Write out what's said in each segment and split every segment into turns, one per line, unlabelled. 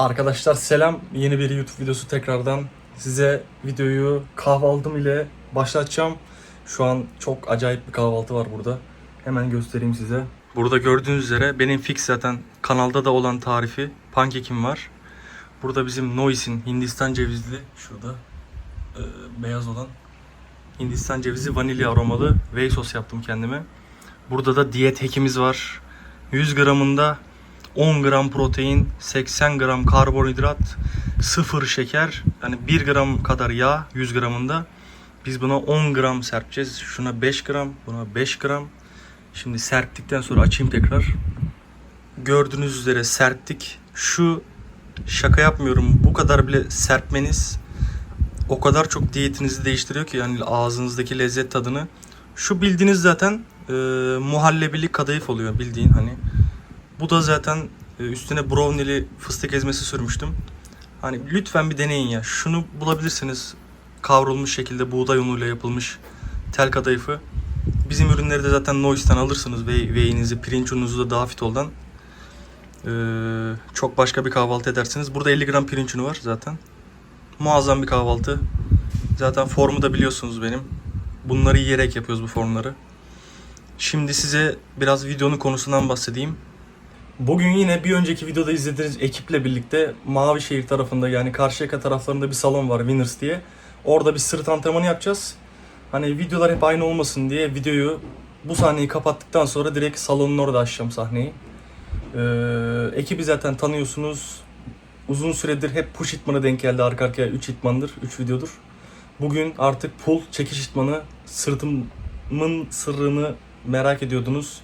Arkadaşlar selam. Yeni bir YouTube videosu tekrardan. Size videoyu kahvaltım ile başlatacağım. Şu an çok acayip bir kahvaltı var burada. Hemen göstereyim size. Burada gördüğünüz üzere benim fix zaten kanalda da olan tarifi pankekim var. Burada bizim Nois'in Hindistan cevizli şurada e, beyaz olan Hindistan cevizi vanilya aromalı whey sos yaptım kendime. Burada da diyet hekimiz var. 100 gramında 10 gram protein, 80 gram karbonhidrat, 0 şeker, yani 1 gram kadar yağ 100 gramında. Biz buna 10 gram serpeceğiz. Şuna 5 gram, buna 5 gram. Şimdi serptikten sonra açayım tekrar. Gördüğünüz üzere serptik. Şu şaka yapmıyorum. Bu kadar bile serpmeniz o kadar çok diyetinizi değiştiriyor ki yani ağzınızdaki lezzet tadını. Şu bildiğiniz zaten e, muhallebili kadayıf oluyor bildiğin hani. Bu da zaten e, üstüne brownie'li fıstık ezmesi sürmüştüm. Hani lütfen bir deneyin ya. Şunu bulabilirsiniz. Kavrulmuş şekilde buğday unuyla yapılmış tel kadayıfı. Bizim ürünleri de zaten Noise'tan alırsınız. Ve whey'inizi, pirinç ununuzu da daha fitoldan. Ee, çok başka bir kahvaltı edersiniz. Burada 50 gram pirinç unu var zaten. Muazzam bir kahvaltı. Zaten formu da biliyorsunuz benim. Bunları yiyerek yapıyoruz bu formları. Şimdi size biraz videonun konusundan bahsedeyim. Bugün yine bir önceki videoda izlediğiniz ekiple birlikte Mavişehir tarafında yani Karşıyaka taraflarında bir salon var Winners diye. Orada bir sırt antrenmanı yapacağız. Hani videolar hep aynı olmasın diye videoyu bu sahneyi kapattıktan sonra direkt salonun orada açacağım sahneyi. Ee, ekibi zaten tanıyorsunuz. Uzun süredir hep push itmanı denk geldi arka arkaya 3 itmandır, 3 videodur. Bugün artık pull çekiş itmanı sırtımın sırrını merak ediyordunuz.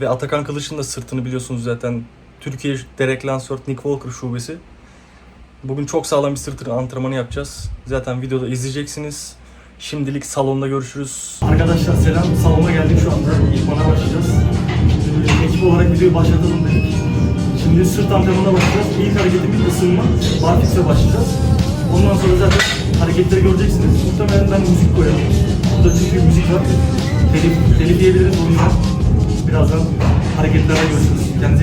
Ve Atakan Kılıç'ın da sırtını biliyorsunuz zaten. Türkiye Derek Lansford Nick Walker şubesi. Bugün çok sağlam bir sırt antrenmanı yapacağız. Zaten videoda izleyeceksiniz. Şimdilik salonda görüşürüz. Arkadaşlar selam. Salona geldik şu anda. İlkmana başlayacağız. Ekip olarak videoyu başlatalım dedik. Şimdi sırt antrenmanına başlayacağız. İlk hareketimiz ısınma. Barfix'le başlayacağız. Ondan sonra zaten hareketleri göreceksiniz. Muhtemelen ben müzik koyarım. Burada çünkü müzik var. Telif, telif diyebiliriz o yüzden.
biraz hareketler göstereceğim.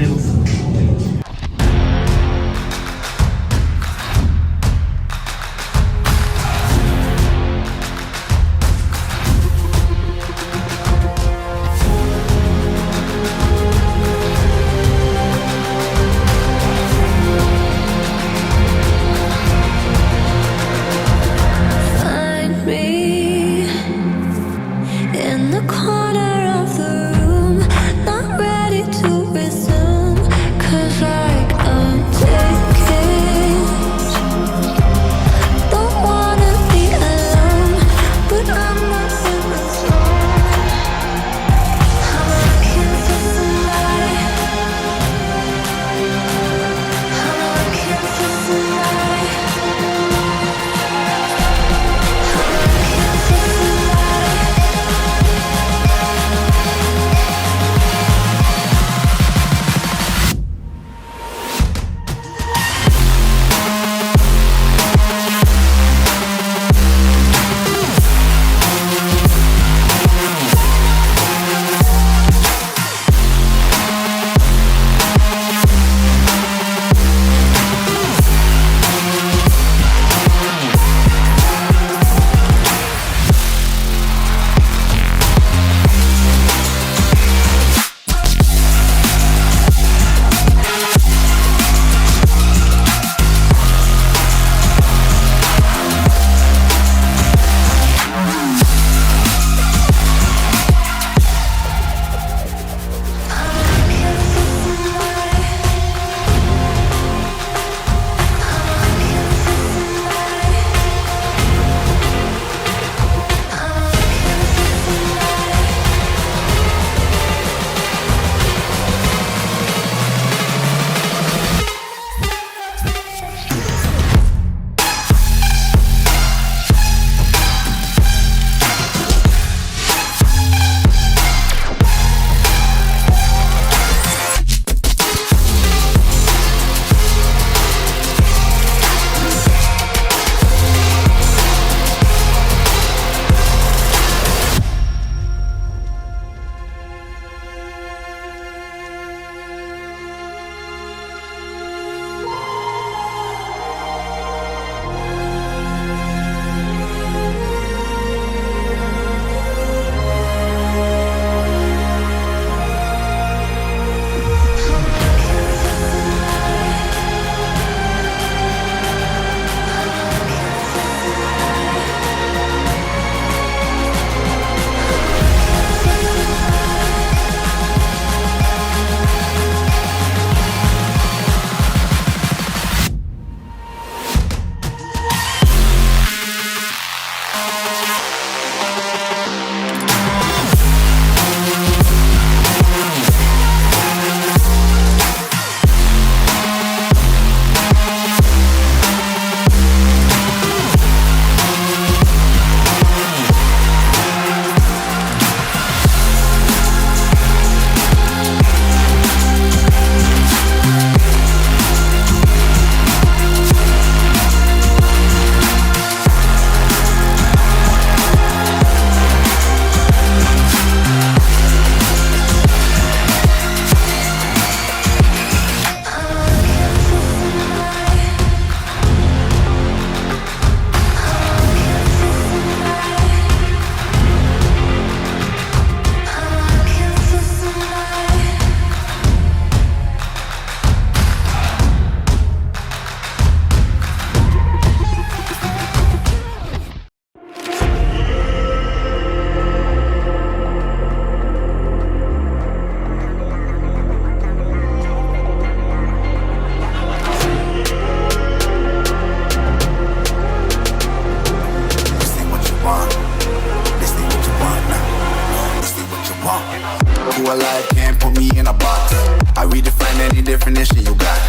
Definition you got.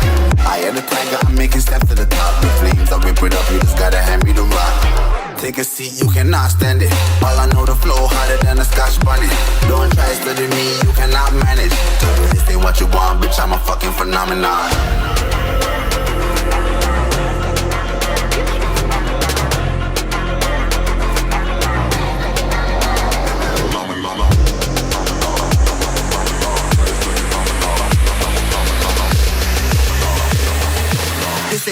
I am the tiger, I'm making steps to the top. The flames, I rip it up, you just gotta hand me the rock. Take a seat, you cannot stand it. All I know, the flow harder than a scotch bunny. Don't try to study me, you cannot manage. This ain't what you want, bitch, I'm a fucking phenomenon.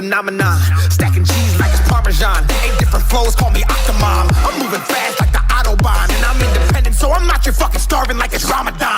phenomenon.
Stacking cheese like it's parmesan. Eight different flows, call me Octomom. I'm moving fast like the autobahn, and I'm independent, so I'm not your fucking starving like it's Ramadan.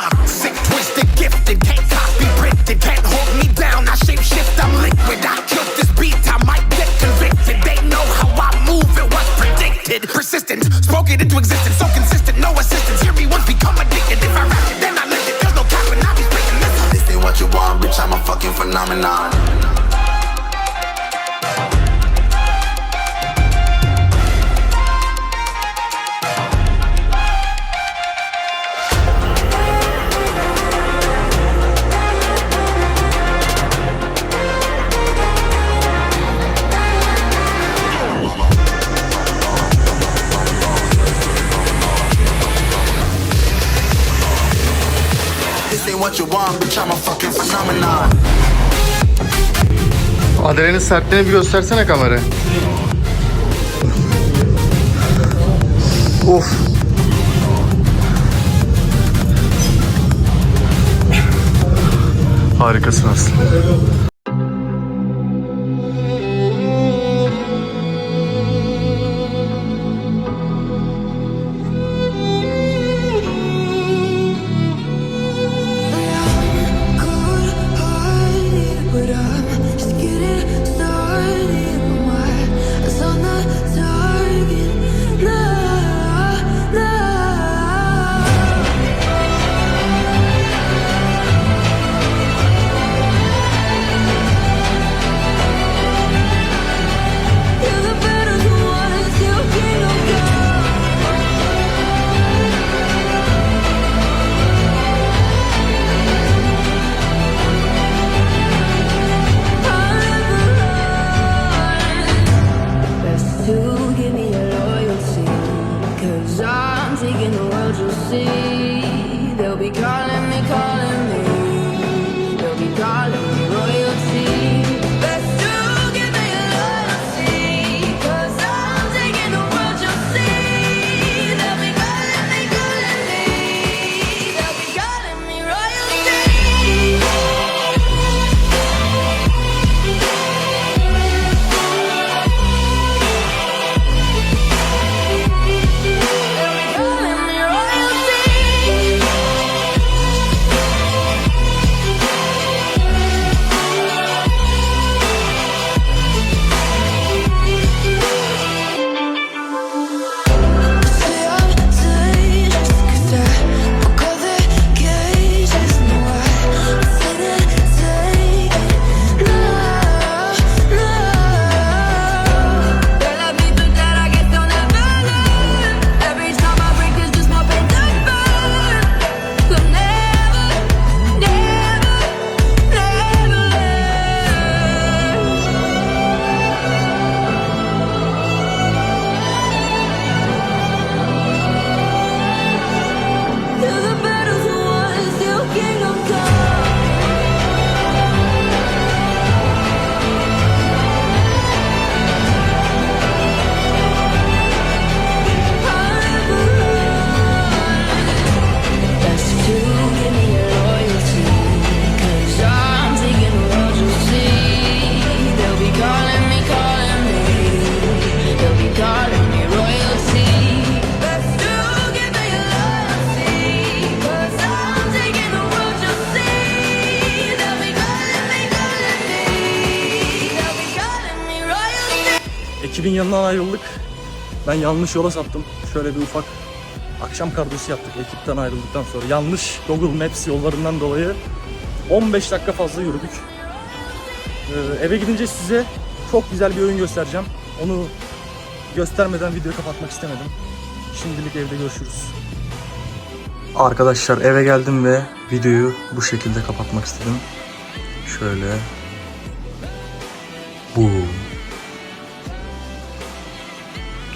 What you want, bitch, I'm a fucking phenomenon.
Adrenin sertliğini bir göstersene kamera. Of. Harikasın Aslı.
See.
Ayrıldık. Ben yanlış yola saptım. Şöyle bir ufak akşam kardosu yaptık ekipten ayrıldıktan sonra. Yanlış Google Maps yollarından dolayı 15 dakika fazla yürüdük. Ee, eve gidince size çok güzel bir oyun göstereceğim. Onu göstermeden videoyu kapatmak istemedim. Şimdilik evde görüşürüz. Arkadaşlar eve geldim ve videoyu bu şekilde kapatmak istedim. Şöyle.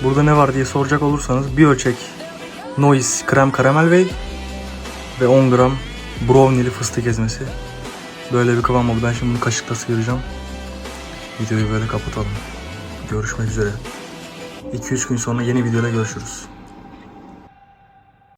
Burada ne var diye soracak olursanız bir ölçek Noise krem karamel whey ve 10 gram brownie'li fıstık ezmesi. Böyle bir kıvam oldu. Ben şimdi bunu kaşıkla sıyıracağım. Videoyu böyle kapatalım. Görüşmek üzere. 2-3 gün sonra yeni videoda görüşürüz.